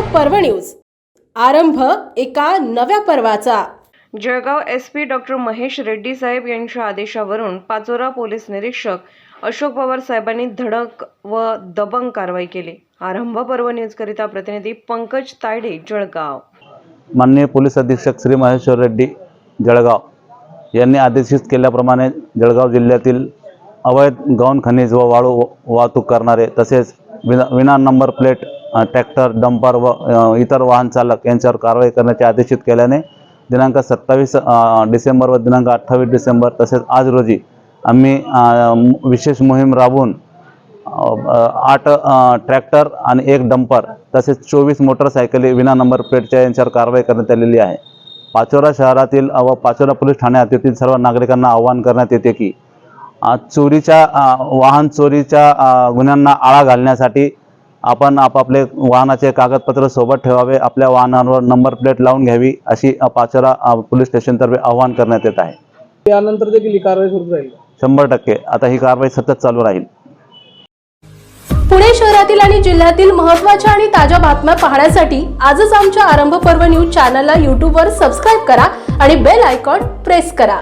पर्व न्यूज. आरंभ एका नव्या पर्वाचा. Jalgaon S P doctor Mahesh Reddy साहेब यांच्या आदेशावरून पाचोरा पोलीस निरीक्षक अशोक पवार साहेबांनी धडक व दबंग कारवाई केली. आरंभ पर्व न्यूजकरिता प्रतिनिधी पंकज तायडे जळगाव. माननीय पोलीस अधीक्षक श्री महेश्वर रेड्डी जळगाव. यांनी आदेशित केल्याप्रमाणे जळगाव जिल्ह्यातील अवैध गौण खनिज व वाळू वाहतूक करणारे तसेच विना विना नंबर प्लेट ट्रॅक्टर डंपर व इतर वाहन चालक यांच्यावर कारवाई करण्याचे आदेशित केल्याने दिनांक सत्तावीस डिसेंबर व दिनांक अठ्ठावीस डिसेंबर तसेच आज रोजी आम्ही विशेष मोहीम राबवून आठ ट्रॅक्टर आणि एक डंपर तसेच चोवीस मोटरसायकली विना नंबर प्लेटच्या यांच्यावर कारवाई करण्यात आलेली आहे. पाचोरा शहरातील व पाचोरा पोलीस ठाण्यात येथील सर्व नागरिकांना आवाहन करण्यात येते की चोरीच्या वाहन चोरीच्या गुन्ह्यांना आळा घालण्यासाठी आपण आपापले वाहनाचे कागदपत्र सोबत ठेवावे आपल्या वाहनांवर नंबर प्लेट लावून घ्यावी अशी पाचोरा पोलीस स्टेशनतर्फे आवाहन करण्यात येत आहे. त्यानंतर देखील ही कारवाई सुरू राहील. शंभर टक्के. आता ही कारवाई सतत चालू राहील. पुणे शहरातील आणि जिल्ह्यातील महत्त्वाच्या आणि ताज्या बातम्या पाहण्यासाठी आजच आमच्या आरंभ पर्व न्यूज चॅनलला यूट्यूबवर सबस्क्राईब करा आणि बेल आयकॉन प्रेस करा.